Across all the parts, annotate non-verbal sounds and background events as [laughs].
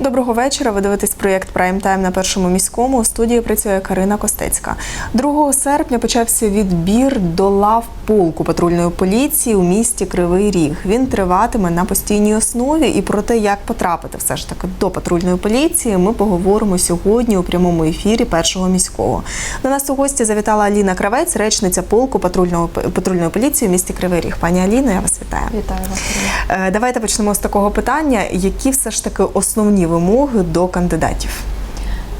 Доброго вечора. Ви дивитесь проєкт Прайм Тайм на першому міському. У студії працює Карина Костецька. 2 серпня почався відбір до лав полку патрульної поліції у місті Кривий Ріг. Він триватиме на постійній основі. І про те, як потрапити все ж таки до патрульної поліції, ми поговоримо сьогодні у прямому ефірі першого міського. До нас у гості завітала Аліна Кравець, речниця полку патрульного патрульної поліції у місті Кривий Ріг. Пані Аліно, я вас вітаю. Вітаю вас. Е, Давайте почнемо з такого питання: які все ж таки основні вимоги до кандидатів?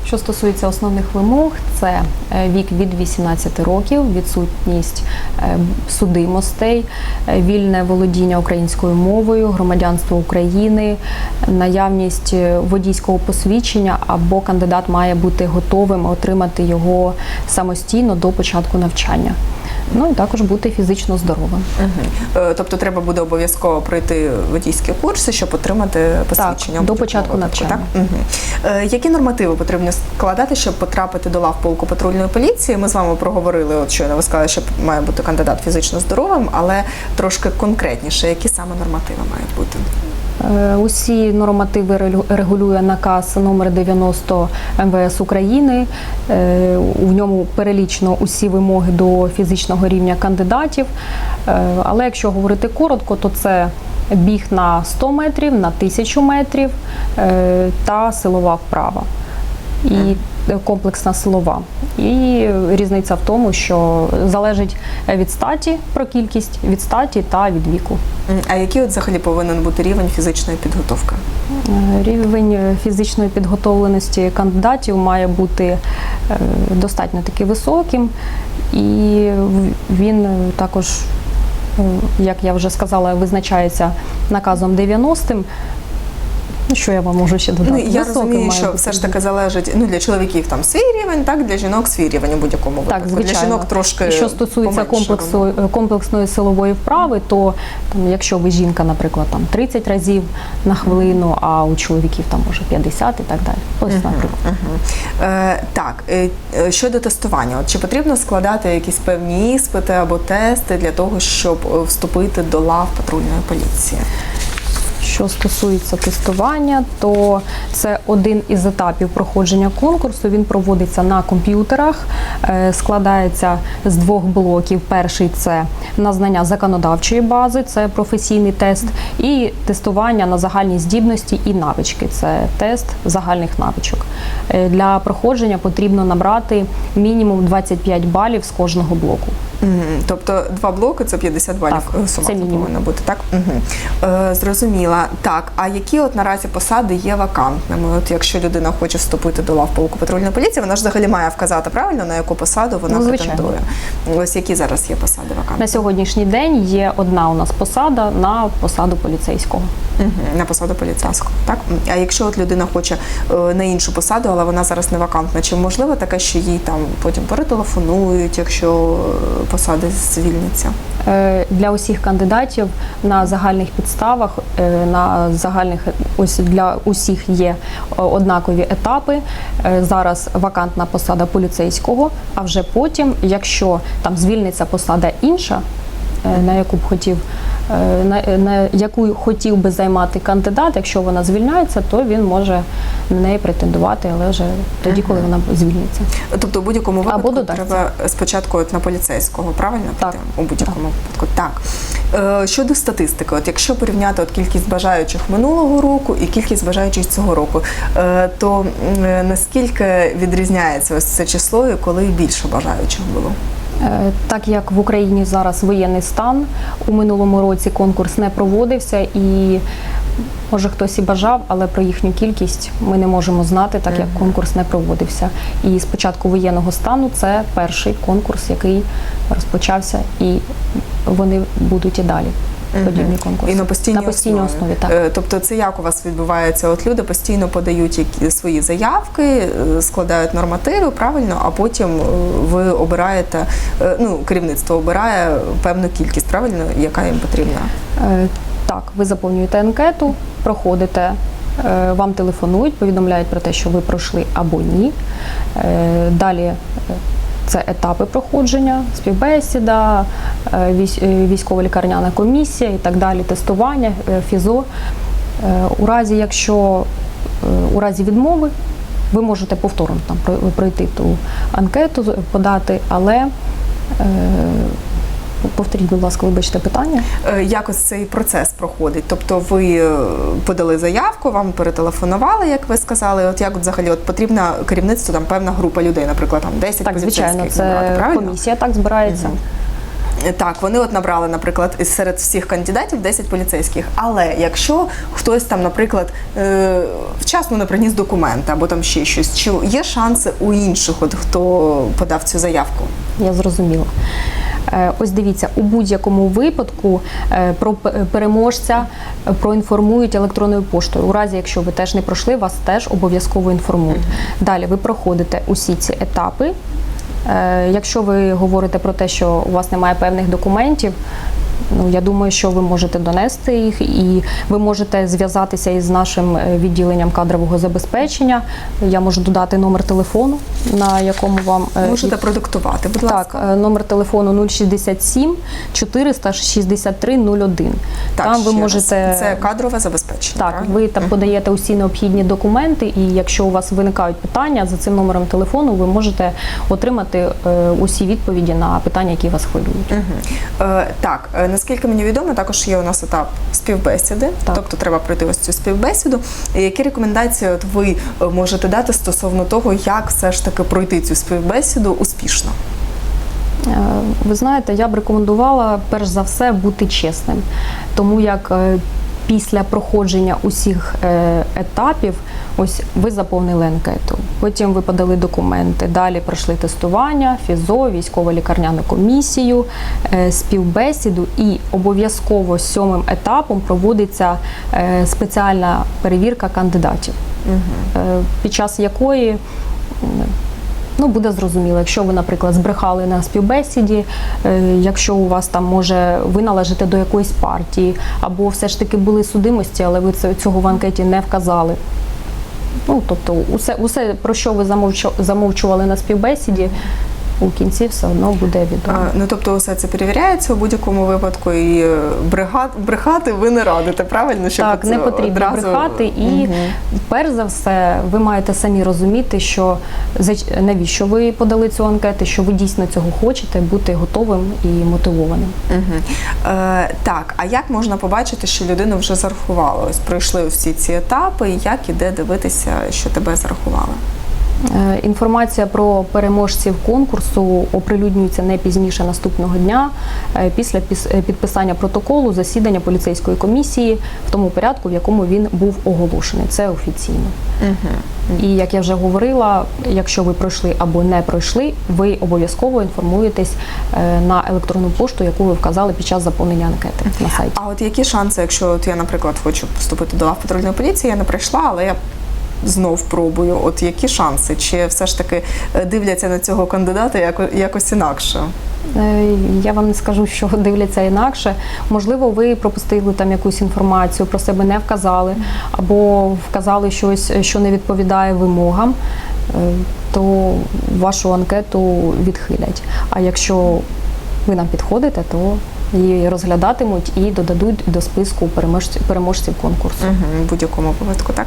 Що стосується основних вимог, це е, вік від 18 років, відсутність е, судимостей, е, вільне володіння українською мовою, громадянство України, наявність водійського посвідчення або кандидат має бути готовим отримати його самостійно до початку навчання. Ну і також бути фізично здоровим. Е, Тобто треба буде обов'язково пройти водійські курси, щоб отримати посвідчення до початку навчання. Так? Угу. Е, Які нормативи потрібно складати, щоб потрапити до лав полку патрульної поліції? Ми з вами проговорили, от щойно ви сказали, що має бути кандидат фізично здоровим, але трошки конкретніше, які саме нормативи мають бути? Е, Усі нормативи регулює наказ номер 90 МВС України. Е, У ньому перелічено усі вимоги до фізичного рівня кандидатів. Е, Але якщо говорити коротко, то це біг на 100 метрів, на 1000 метрів та силова вправа. І комплексна силова. І різниця в тому, що залежить від статі про кількість від статі та від віку. А який от взагалі повинен бути рівень фізичної підготовки? Е, Рівень фізичної підготовленості кандидатів має бути е, достатньо таки високим, і він також, е, як я вже сказала, визначається наказом 90-м. Ну, Що я вам можу ще додати? Ну, я Високим розумію, що бути все ж таки залежить ну для чоловіків там свій рівень, так для жінок свій рівень у будь-якому Так, випадку. звичайно. Для жінок трошки що стосується комплексу, комплексної силової вправи, то там, якщо ви жінка, наприклад, там 30 разів на хвилину, а у чоловіків там може 50 і так далі. Ось, наприклад. Мгм. Е, так, е, е, щодо тестування, от чи потрібно складати якісь певні іспити або тести для того, щоб е, вступити до лав патрульної поліції? Що стосується тестування, то це один із етапів проходження конкурсу. Він проводиться на комп'ютерах, е, складається з двох блоків. Перший це на знання законодавчої бази, це професійний тест, і тестування на загальні здібності і навички. Це тест загальних навичок. Е, Для проходження потрібно набрати мінімум 25 балів з кожного блоку. Мгм. Тобто два блоки це 50 балів Так, сума це мінімум. повинна бути, так? Угу. Е, зрозуміла. Так, а які от наразі посади є вакантними? От якщо людина хоче вступити до лав полку патрульної поліції, вона ж взагалі має вказати правильно, на яку посаду вона Ну, претендує. Ось які зараз є посади вакантні? На сьогоднішній день є одна у нас посада на посаду поліцейського. Мгм, На посаду поліцейського, так? А якщо от людина хоче е, на іншу посаду, але вона зараз не вакантна, чи можливо таке, що їй там потім перетелефонують, якщо е, посади звільняться? Е, Для усіх кандидатів на загальних підставах, е, на загальних ось для усіх є е, однакові етапи. Зараз вакантна посада поліцейського, а вже потім, якщо там звільниться посада інша, на яку б хотів. Е, На, на яку хотів би займати кандидат, якщо вона звільняється, то він може на неї претендувати, але вже тоді, коли вона звільниться. Тобто, у будь-якому випадку треба спочатку от на поліцейського, правильно Так. піти? У будь-якому випадку. Так. Е, щодо статистики, от якщо порівняти от кількість бажаючих минулого року і кількість бажаючих цього року, е, то наскільки відрізняється ось це число і коли більше бажаючих було? Е, Так як в Україні зараз воєнний стан, у минулому році конкурс не проводився і може хтось і бажав, але про їхню кількість ми не можемо знати, так як конкурс не проводився. І з початку воєнного стану це перший конкурс, який розпочався, і вони будуть і далі. Подібні конкурси І на постійній, на постійній основі. так. Е, Тобто це як у вас відбувається? От люди постійно подають свої заявки, е, складають нормативи, правильно, а потім е, ви обираєте, ну, керівництво обирає певну кількість, правильно, яка їм потрібна. Так, ви заповнюєте анкету, проходите, вам телефонують, повідомляють про те, що ви пройшли або ні. Далі це етапи проходження, співбесіда, е, е, військово-лікарняна комісія і так далі, тестування, е, фізо. У разі, якщо у разі відмови ви можете повторно там про- пройти ту анкету, подати, але повторіть, будь ласка, вибачте питання. Е, Як ось цей процес проходить? Тобто ви е, подали заявку, вам перетелефонували, як ви сказали. От як взагалі от потрібна керівництво, там певна група людей, наприклад, там 10 Так, звичайно, поліцейських набрати, правильно? комісія так збирається. Е, Так, вони от набрали, наприклад, серед всіх кандидатів 10 поліцейських. Але якщо хтось там, наприклад, вчасно не приніс документи або там ще щось, чи є шанси у інших, от хто подав цю заявку? Я зрозуміла. Е, Ось дивіться, у будь-якому випадку е, про переможця е, проінформують електронною поштою. У разі, якщо ви теж не пройшли, вас теж обов'язково інформують. Далі ви проходите усі ці етапи. Якщо ви говорите про те, що у вас немає певних документів, ну я думаю, що ви можете донести їх, і ви можете зв'язатися із нашим е, відділенням кадрового забезпечення. Я можу додати номер телефону, на якому вам е, Можете продиктувати, будь ласка. так, е, номер телефону 067 463 01. Так, там ви ще раз. це кадрове забезпечення. так, правильно? ви там подаєте усі необхідні документи, і якщо у вас виникають питання за цим номером телефону, ви можете отримати усі відповіді на питання, які вас хвилюють. Мгм. Е, так, наскільки мені відомо, також є у нас етап співбесіди, Так. тобто треба пройти ось цю співбесіду. Які рекомендації от ви е, можете дати стосовно того, як все ж таки пройти цю співбесіду успішно? Е, Ви знаєте, я б рекомендувала перш за все бути чесним, тому як е, після проходження усіх е, етапів, ось ви заповнили анкету, потім ви подали документи, далі пройшли тестування, ФІЗО, військово-лікарняну комісію, е, співбесіду. І обов'язково сьомим етапом проводиться е, спеціальна перевірка кандидатів, е, під час якої Ну, буде зрозуміло, якщо ви, наприклад, збрехали на співбесіді, е, якщо у вас там може ви належите до якоїсь партії, або все ж таки були судимості, але ви цього в анкеті не вказали. Ну, тобто, усе, усе про що ви замовчу- замовчували на співбесіді, у кінці все одно буде відомо. Е, Ну тобто, все це перевіряється у будь-якому випадку, і е, брега- брехати ви не радите, правильно? Щоб Так, не потрібно одразу... брехати, і Мгм. перш за все, ви маєте самі розуміти, що навіщо ви подали цю анкету, що ви дійсно цього хочете, бути готовим і мотивованим. Мгм. Е, так, а як можна побачити, що людину вже зарахували? Ось пройшли всі ці етапи, і як іде дивитися, що тебе зарахували? Е, Інформація про переможців конкурсу оприлюднюється не пізніше наступного дня е, після е, підписання протоколу засідання поліцейської комісії в тому порядку, в якому він був оголошений. Це офіційно. І як я вже говорила, якщо ви пройшли або не пройшли, ви обов'язково інформуєтесь на електронну пошту, яку ви вказали під час заповнення анкети на сайті. А от які шанси, якщо от я, наприклад, хочу вступити до лав патрульної поліції, я не прийшла, але я знов пробую. От які шанси? Чи все ж таки е, дивляться на цього кандидата яко- якось інакше? Е, Я вам не скажу, що [laughs] дивляться інакше. Можливо, ви пропустили там якусь інформацію, про себе не вказали, або вказали щось, що не відповідає вимогам, е, то вашу анкету відхилять. А якщо ви нам підходите, то її розглядатимуть і додадуть до списку переможців, переможців конкурсу. Угу, в будь-якому випадку, так.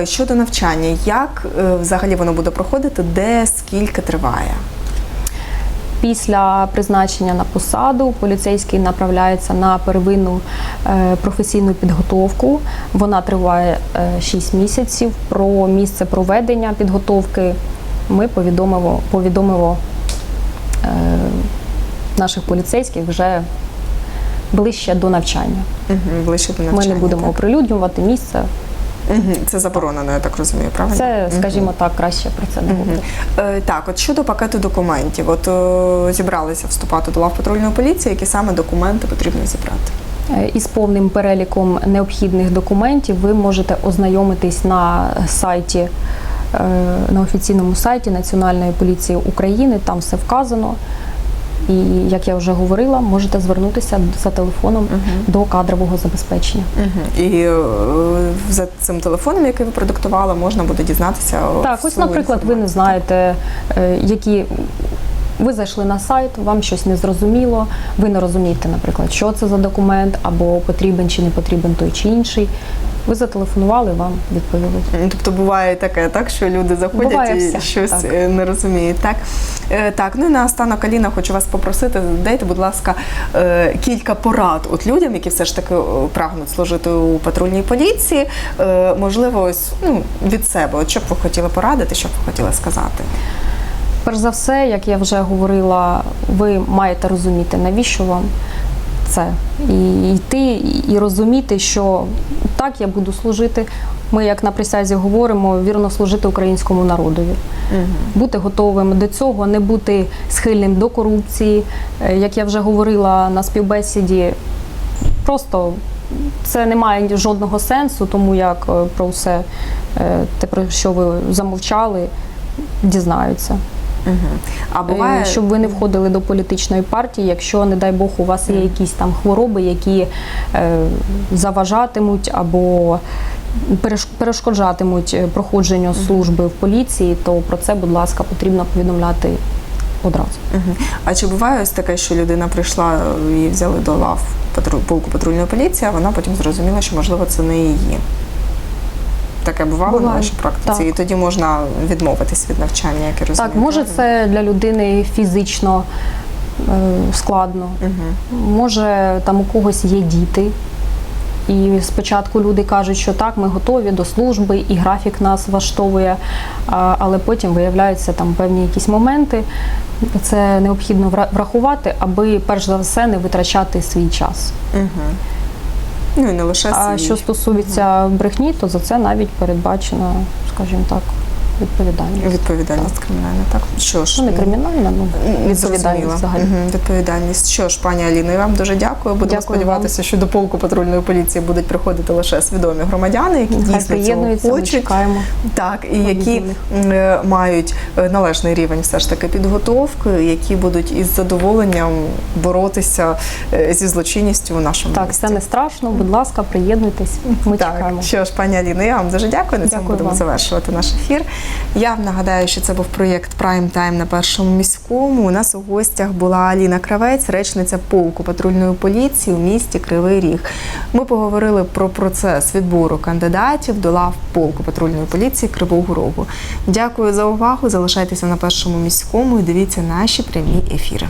Е, щодо навчання, як е, взагалі воно буде проходити, де скільки триває? Після призначення на посаду поліцейський направляється на первинну е, професійну підготовку. Вона триває 6 місяців. Про місце проведення підготовки ми повідомимо, повідомимо наших поліцейських вже ближче до навчання. Угу, ближче до навчання. Ми не будемо так. оприлюднювати місце. Угу, це заборонено, я так розумію, правильно? Це, скажімо так, краще про це не говорити. Е, Так, от щодо пакету документів, от е, зібралися вступати до лав патрульної поліції, які саме документи потрібно зібрати? Е, Із повним переліком необхідних документів ви можете ознайомитись на сайті, е, на офіційному сайті Національної поліції України. Там все вказано. І як я вже говорила, можете звернутися за телефоном до кадрового забезпечення. Угу. І е, за цим телефоном, який ви продиктували, можна буде дізнатися. Так, ось, наприклад, наприклад, ви не знаєте, е, які. Ви зайшли на сайт, вам щось не зрозуміло, ви не розумієте, наприклад, що це за документ, або потрібен чи не потрібен той чи інший. Ви зателефонували, вам відповіли. Ну, Тобто буває таке, так що люди заходять Буває і все, щось так. е, не розуміють. Так Е, так, ну і наостанок, Аліна, хочу вас попросити, дайте, будь ласка, е, кілька порад от людям, які все ж таки прагнуть служити у патрульній поліції. Е, Можливо, ось ну від себе. От що б ви хотіли порадити, що б ви хотіли сказати? Перш за все, як я вже говорила, ви маєте розуміти, навіщо вам це. І йти і розуміти, що так я буду служити. Ми, як на присязі, говоримо, вірно служити українському народові. Бути готовим до цього, не бути схильним до корупції. Е, Як я вже говорила на співбесіді, просто це не має жодного сенсу, тому як е, про все е, те, про що ви замовчали, дізнаються. Угу. А буває, Е, Щоб ви не входили до політичної партії, якщо, не дай Бог, у вас є якісь там хвороби, які е, заважатимуть або переш- перешкоджатимуть е, проходженню служби в поліції, то про це, будь ласка, потрібно повідомляти одразу. А чи буває ось таке, що людина прийшла і взяли до лав полку патрульної поліції, а вона потім зрозуміла, що можливо це не її? Таке бувало на вашій практиці, так. і тоді можна відмовитись від навчання, як я розумію. Так, може, це для людини фізично е, складно. Мгм. Може, там у когось є діти. І спочатку люди кажуть, що так, ми готові до служби, і графік нас влаштовує, але потім виявляються там певні якісь моменти. Це необхідно врахувати, аби перш за все не витрачати свій час. Мгм. Ну і не лише А що стосується брехні, то за це навіть передбачена, скажімо так, відповідальність. Відповідальність кримінальна, так? Що ж, Ну, не кримінальна, ну відповідальність взагалі. Мгм, Відповідальність. Що ж, пані Аліно, я вам дуже дякую. Будемо Дякую сподіватися, що до полку патрульної поліції будуть приходити лише свідомі громадяни, які Хай дійсно цього хочуть. чекаємо. Так, і які е, мають е, належний рівень все ж таки підготовки, які будуть із задоволенням боротися е, зі злочинністю у нашому Так, місті. це не страшно. Будь ласка, приєднуйтесь. Ми так, чекаємо. що ж, пані Аліно, я вам дуже дякую. На цьому будемо завершувати наш ефір. Я вам нагадаю, що це був проєкт Прайм Тайм на першому міському. У нас у гостях була Аліна Кравець, речниця полку патрульної поліції у місті Кривий Ріг. Ми поговорили про процес відбору кандидатів до лав полку патрульної поліції Кривого Рогу. Дякую за увагу. Залишайтеся на першому міському і дивіться наші прямі ефіри.